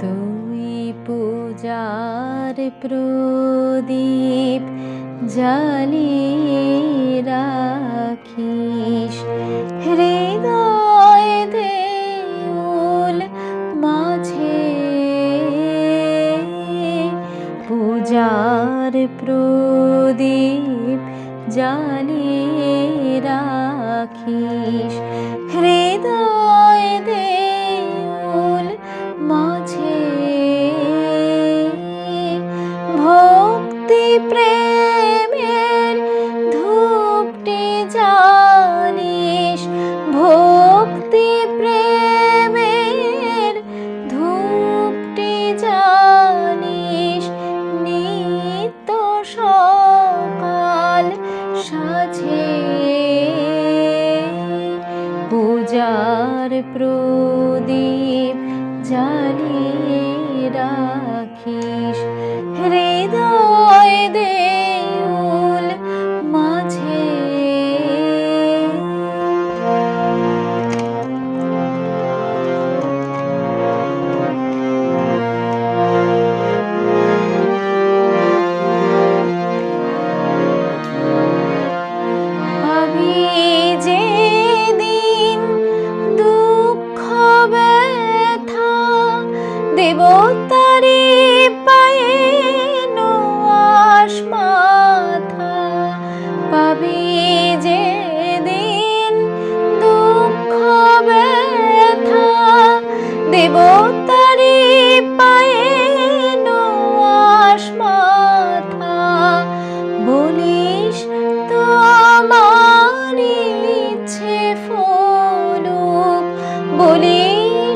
তুই পূজার প্রদীপ জ্বালিয়ে রাখিস। হৃদয় দেউল মাঝে পূজার প্রদীপ জ্বালিয়ে রাখিস। জানিস ভক্তি প্রেমের ধূপটি জানিস নিত্য সকাল সাঝে পূজার প্রদীপ জ্বালিয়ে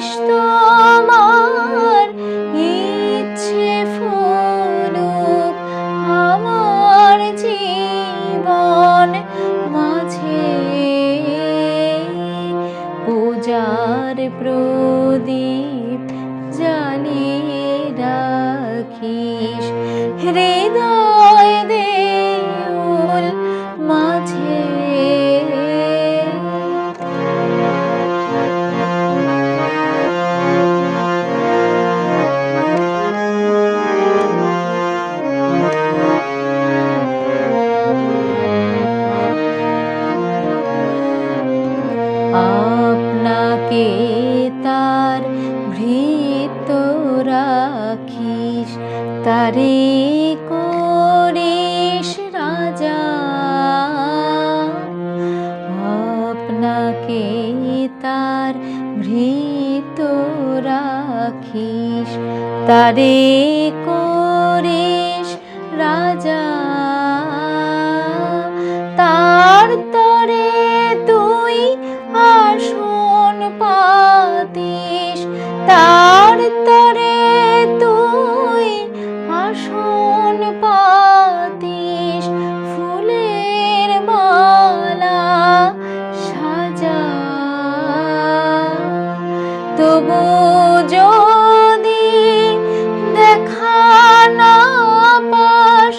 বলিস তোমার মাঝে। পূজার প্রদীপ জ্বালিয়ে রাখিস হৃদয় তারে করিস রাজা। আপনাকে তার ভৃত রাখিস। তারে করিস রাজা। তার তরে তুই আসন পাতিস। তার তবু যদি দেখা না পাস,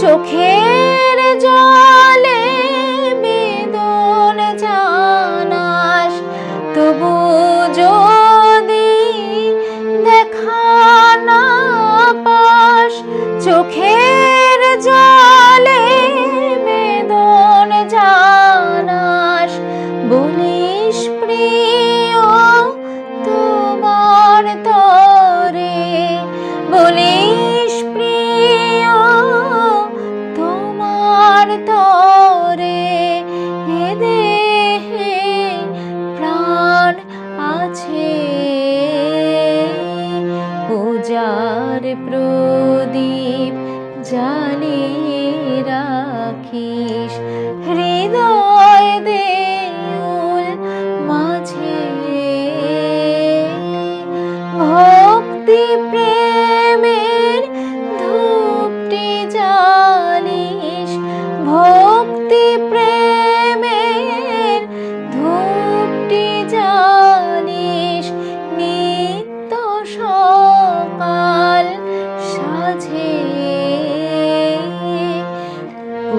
চোখের জলে বেদন জানাস। তবু যদি দেখা না পাস চোখের প্রদীপ জ্বালিয়ে রাখিস। হৃদয়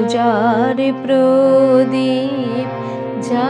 পূজার প্রদীপ যা